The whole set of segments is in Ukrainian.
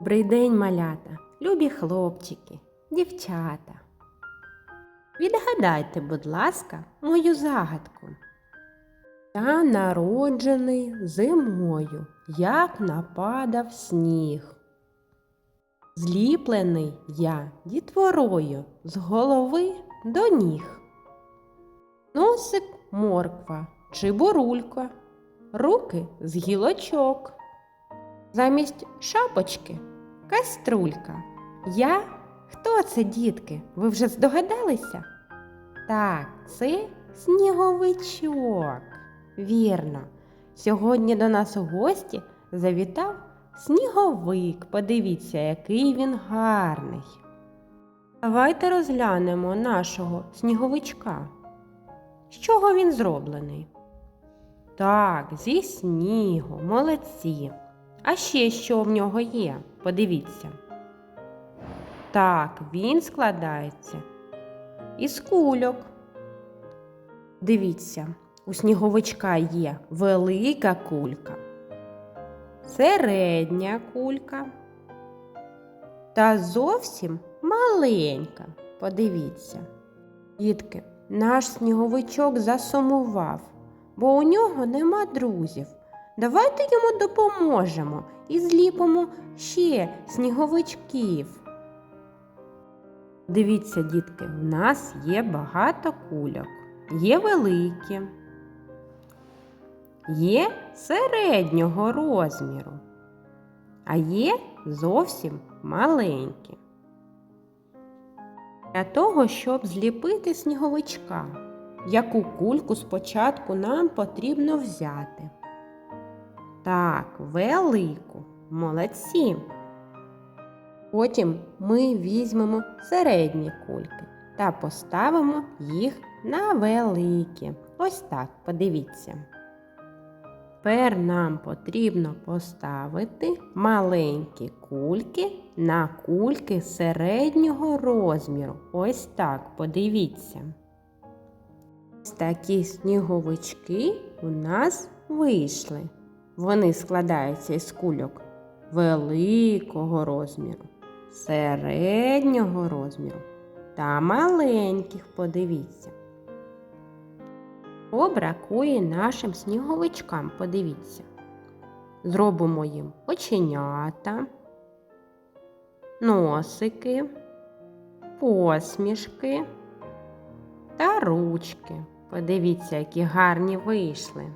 Добрий день, малята, любі хлопчики, дівчата. Відгадайте, будь ласка, мою загадку. Я народжений зимою, як нападав сніг. Зліплений я дітворою з голови до ніг. Носик морква чи бурулька, руки з гілочок. Замість шапочки каструлька. Я? Хто це, дітки? Ви вже здогадалися? Так, це сніговичок. Вірно. Сьогодні до нас у гості завітав сніговик. Подивіться, який він гарний. Давайте розглянемо нашого сніговичка. З чого він зроблений? Так, зі снігу, молодці. А ще що в нього є? Подивіться. Так, він складається із кульок. Дивіться, у сніговичка є велика кулька, середня кулька та зовсім маленька. Подивіться. Дітки, наш сніговичок засумував, бо у нього нема друзів. Давайте йому допоможемо і зліпимо ще сніговичків. Дивіться, дітки, в нас є багато кульок. Є великі, є середнього розміру, а є зовсім маленькі. Для того, щоб зліпити сніговичка, яку кульку спочатку нам потрібно взяти. Так, велику. Молодці. Потім ми візьмемо середні кульки та поставимо їх на великі. Ось так, подивіться. Тепер нам потрібно поставити маленькі кульки на кульки середнього розміру. Ось так, подивіться. Ось такі сніговички у нас вийшли. Вони складаються із кульок великого розміру, середнього розміру та маленьких, подивіться. Що бракує нашим сніговичкам, подивіться. Зробимо їм оченята, носики, посмішки та ручки. Подивіться, які гарні вийшли.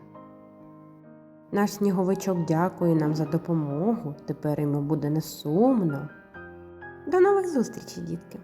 Наш сніговичок дякує нам за допомогу. Тепер йому буде не сумно. До нових зустрічей, дітки!